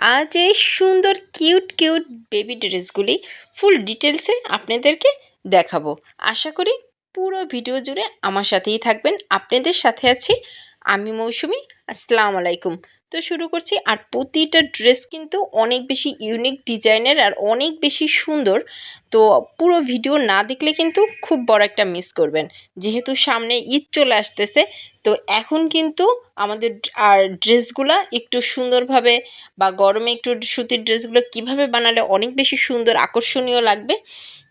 আজ এই সুন্দর, কিউট কিউট বেবি ড্রেসগুলি ফুল ডিটেলসে আপনাদেরকে দেখাবো। আশা করি পুরো ভিডিও জুড়ে আমার সাথেই থাকবেন। আপনাদের সাথে আছি আমি মৌসুমি। আসসালামু আলাইকুম। তো শুরু করছি। আর প্রতিটা ড্রেস কিন্তু অনেক বেশি ইউনিক ডিজাইনের আর অনেক বেশি সুন্দর। তো পুরো ভিডিও না দেখলে কিন্তু খুব বড় একটা মিস করবেন। যেহেতু সামনে ঈদ চলে আসতেছে, তো এখন কিন্তু আমাদের আর ড্রেসগুলা একটু সুন্দরভাবে বা গরমে একটু সুতির ড্রেসগুলো কীভাবে বানালে অনেক বেশি সুন্দর, আকর্ষণীয় লাগবে।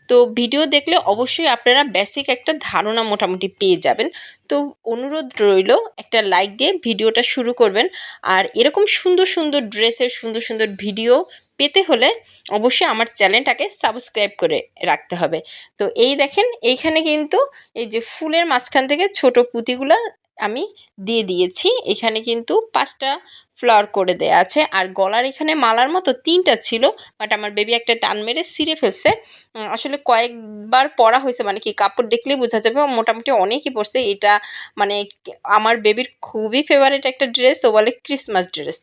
তো ভিডিও দেখলে অবশ্যই আপনারা বেসিক একটা ধারণা মোটামুটি পেয়ে যাবেন। তো অনুরোধ রইল, একটা লাইক দিয়ে ভিডিওটা শুরু করবেন। আর এরকম সুন্দর সুন্দর ড্রেসের সুন্দর সুন্দর ভিডিও পেতে হলে অবশ্যই আমার চ্যানেলটাকে সাবস্ক্রাইব করে রাখতে হবে। তো এই দেখেন, এইখানে কিন্তু এই যে ফুলের মাঝখান থেকে ছোট পুঁতিগুলো আমি দিয়ে দিয়েছি। এখানে কিন্তু পাঁচটা ফ্লাওয়ার করে দেয়া আছে। আর গলার এখানে মালার মতো তিনটা ছিল বাট আমার বেবি একটা টান মেরে ছিঁড়ে ফেলছে। আসলে কয়েকবার পরা হয়েছে মানে কি কাপড় দেখলেই বোঝা যাবে। মোটামুটি অনেকই পরছে। এটা মানে আমার বেবির খুবই ফেভারিট একটা ড্রেস ও বলে ক্রিসমাস ড্রেস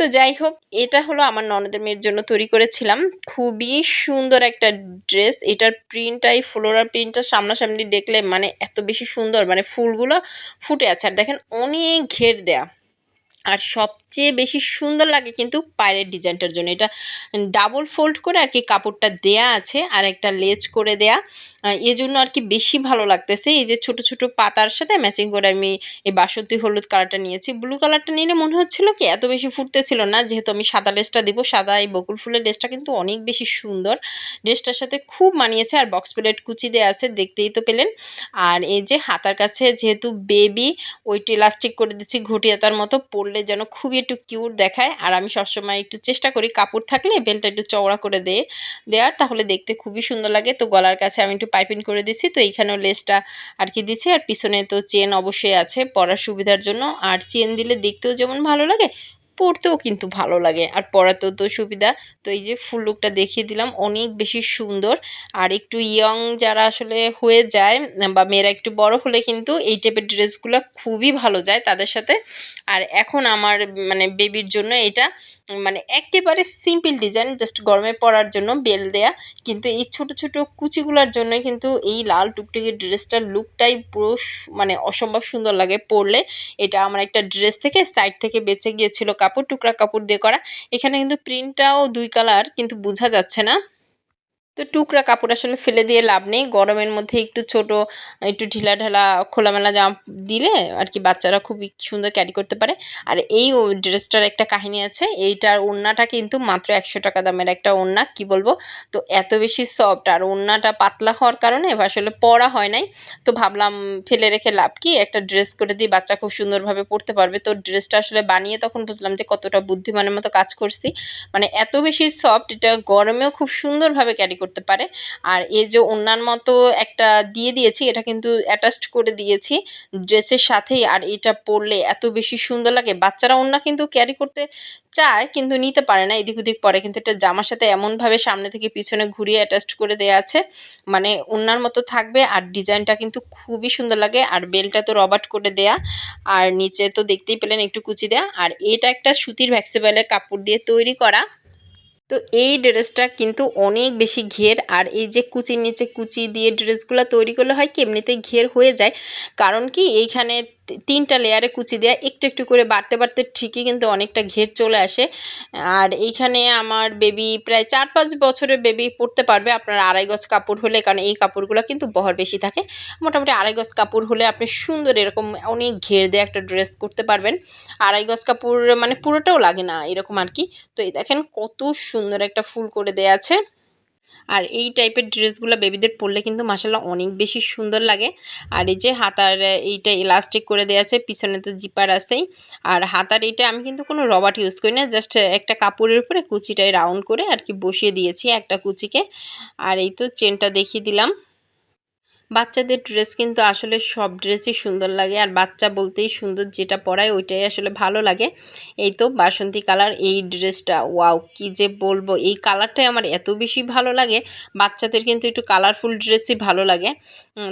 তো যাই হোক, এটা হলো আমার ননদের মেয়ের জন্য তৈরি করেছিলাম। খুবই সুন্দর একটা ড্রেস। এটার প্রিন্টটাই ফ্লোরার প্রিন্টটা সামনাসামনি দেখলে মানে এত বেশি সুন্দর মানে ফুলগুলো ফুটে আছে। আর দেখেন, অনেক ঘের দেয়া। আর সবচেয়ে বেশি সুন্দর লাগে কিন্তু পায়ের ডিজাইনটার জন্য। এটা ডাবল ফোল্ড করে আর কি কাপড়টা দেয়া আছে আর একটা লেজ করে দেয়া। এজন্য আর কি বেশি ভালো লাগতেছে। এই যে ছোট ছোট পাতার সাথে ম্যাচিং করে আমি এই বাসন্তী হলুদ কালারটা নিয়েছি। ব্লু কালারটা নিলে মনে হচ্ছিল কি এত বেশি ফুটতেছিল না। যেহেতু আমি সাদা লেসটা দিব, সাদা এই বকুল ফুলের লেসটা কিন্তু অনেক বেশি সুন্দর। ড্রেসটার সাথে খুব মানিয়েছে আর বক্স প্লেট কুচি দেওয়া আছে, দেখতেই তো পেলেন। আর এই যে হাতার কাছে যেহেতু বেবি ওইটি ইলাস্টিক করে দিচ্ছি ঘটিয়াতার মতো পরলে যেন খুবই একটু কিউট দেখায়। আর আমি সবসময় একটু চেষ্টা করি কাপড় থাকলে বেলটা একটু চওড়া করে দিয়ে দেওয়ার, তাহলে দেখতে খুবই সুন্দর লাগে। তো গলার কাছে আমি একটু পাইপিং করে দিচ্ছি তো এইখানেও লেসটা আর কি দিচ্ছি আর পিছনে তো চেন অবশ্যই আছে পরার সুবিধার জন্য। আর চেন দিলে দেখতেও যেমন ভালো লাগে পরতেও কিন্তু ভালো লাগে। আর পরাতেও তো সুবিধা। তো এই যে ফুল লুকটা দেখিয়ে দিলাম, অনেক বেশি সুন্দর। আর একটু ইয়ং যারা আসলে হয়ে যায় বা মেয়েরা একটু বড় হলে কিন্তু এই টাইপের ড্রেসগুলো খুবই ভালো যায় তাদের সাথে। আর এখন আমার মানে বেবির জন্য এটা মানে একেবারে সিম্পল ডিজাইন জাস্ট গরমে পরার জন্য বেল দেয়া। কিন্তু এই ছোট ছোট কুচিগুলোর জন্য কিন্তু এই লাল টুকটুকি ড্রেসটার লুকটাই পুরো মানে অসম্ভব সুন্দর লাগে পরলে। এটা আমার একটা ড্রেস থেকে সাইড থেকে বেঁচে গিয়েছিল কাপড় টুকরা কাপড় দিয়ে করা। এখানে কিন্তু প্রিন্টটাও দুই কালার কিন্তু বোঝা যাচ্ছে না। তো টুকরা কাপড় আসলে ফেলে দিয়ে লাভ নেই। গরমের মধ্যে একটু ছোট, একটু ঢিলা ঢালা খোলামেলা জামা দিলে আর কি বাচ্চারা খুবই সুন্দর ক্যারি করতে পারে। আর এই ড্রেসটার একটা কাহিনী আছে, এইটার ওড়নাটা কিন্তু মাত্র একশো টাকা দামের একটা ওড়না, কি বলব? তো এত বেশি সফট আর ওড়নাটা পাতলা হওয়ার কারণে আসলে পরা হয় নাই। তো ভাবলাম ফেলে রেখে লাভ কি? একটা ড্রেস করে দিয়ে বাচ্চা খুব সুন্দরভাবে পরতে পারবে। তো ড্রেসটা আসলে বানিয়ে তখন বুঝলাম যে কতটা বুদ্ধিমানের মতো কাজ করছি। মানে এত বেশি সফট এটা গরমেও খুব সুন্দরভাবে ক্যারি করতে পারে। আর এই যে অন্যান্য মতো একটা দিয়ে দিয়েছি, এটা কিন্তু অ্যাটাচড করে দিয়েছি ড্রেসের সাথেই। আর এটা পরলে এত বেশি সুন্দর লাগে। বাচ্চারা অন্য কিন্তু ক্যারি করতে চায়, কিন্তু নিতে পারে না। এদিক ওদিক পরে। কিন্তু এটা জামার সাথে এমনভাবে সামনে থেকে পিছনে ঘুরিয়ে অ্যাটাচড করে দেওয়া আছে। মানে অন্যার মতো থাকবে। আর ডিজাইনটা কিন্তু খুবই সুন্দর লাগে। আর বেলটা তো রবার্ট করে দেয়া। আর নিচে তো দেখতেই পেলেন একটু কুচি দেয়া। আর এটা একটা সুতির ভ্যাক্সিবেলের কাপড় দিয়ে তৈরি করা। তো এই ড্রেসটা কিন্তু অনেক বেশি ঘের, আর এই যে কুচির নিচে কুচি দিয়ে ড্রেসগুলো তৈরি করলে হয় কি, এমনিতেই ঘের হয়ে যায়। কারণ কি, এইখানে তিনটা লেয়ারে কুচি দেওয়া একটু একটু করে বাড়তে বাড়তে ঠিকই কিন্তু অনেকটা ঘের চলে আসে। আর এইখানে আমার বেবি প্রায় চার পাঁচ বছরের বেবি পরতে পারবে। আপনার আড়াই গজ কাপড় হলে, কারণ এই কাপড়গুলো কিন্তু বহর বেশি থাকে। মোটামুটি আড়াই গজ কাপড় হলে আপনি সুন্দর এরকম অনেক ঘের দিয়ে একটা ড্রেস করতে পারবেন। আড়াই গজ কাপড় মানে পুরোটাও লাগে না এরকম আর কি। তো এই দেখেন কত সুন্দর একটা ফুল করে দেয়া আছে। আর এই টাইপের ড্রেসগুলো বেবিদের পরলে কিন্তু মাসাল্লাহ অনেক বেশি সুন্দর লাগে। আর এই যে হাতার এইটা ইলাস্টিক করে দেওয়া আছে, পিছনে তো জিপার আছেই। আর হাতার এইটা আমি কিন্তু কোনো রবার্ট ইউজ করি না জাস্ট একটা কাপড়ের উপরে কুচিটাই রাউন্ড করে আর কি বসিয়ে দিয়েছি একটা কুচিকে। আর এই তো চেনটা দেখিয়ে দিলাম। বাচ্চাদের ড্রেস কিন্তু আসলে সব ড্রেসই সুন্দর লাগে। আর বাচ্চা বলতেই সুন্দর যেটা পরায় ওইটাই আসলে ভালো লাগে। এই তো বাসন্তী কালার এই ড্রেসটা ওয়াও, কি যে বলব, এই কালারটাই আমার এত বেশি ভালো লাগে। বাচ্চাদের কিন্তু একটু কালারফুল ড্রেসই ভালো লাগে।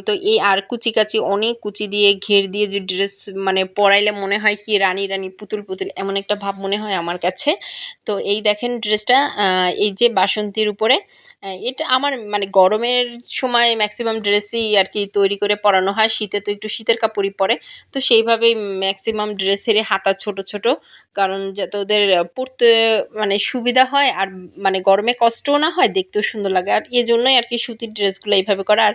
তো এই আর কুচি কাচি অনেক কুচি দিয়ে ঘের দিয়ে যে ড্রেস মানে পরাইলে মনে হয় কি রানী রানী, পুতুল পুতুল, এমন একটা ভাব মনে হয় আমার কাছে। তো এই দেখেন ড্রেসটা এই যে বাসন্তীর উপরে এটা আমার মানে গরমের সময় ম্যাক্সিমাম ড্রেসই আর কি তৈরি করে পরানো হয়। শীতে তো একটু শীতের কাপড়ই পরে। তো সেইভাবেই ম্যাক্সিমাম ড্রেসেরই হাতা ছোট ছোট। কারণ যাতে ওদের পরতে মানে সুবিধা হয় আর মানে গরমে কষ্টও না হয়, দেখতেও সুন্দর লাগে। আর এই জন্যই আর কি সুতির ড্রেসগুলো এইভাবে করা। আর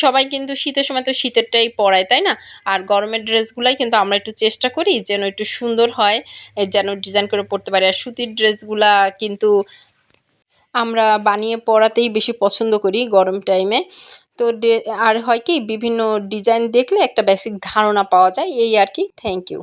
সবাই কিন্তু শীতের সময় তো শীতেরটাই পরায়, তাই না? আর গরমের ড্রেসগুলাই কিন্তু আমরা একটু চেষ্টা করি যেন একটু সুন্দর হয় যেন ডিজাইন করে পরতে পারি। আর সুতির ড্রেসগুলা কিন্তু আমরা বানিয়ে পরাতেই বেশি পছন্দ করি গরম টাইমে তো আর হয় কি, বিভিন্ন ডিজাইন দেখলে একটা বেসিক ধারণা পাওয়া যায়, এই আর কি থ্যাংক ইউ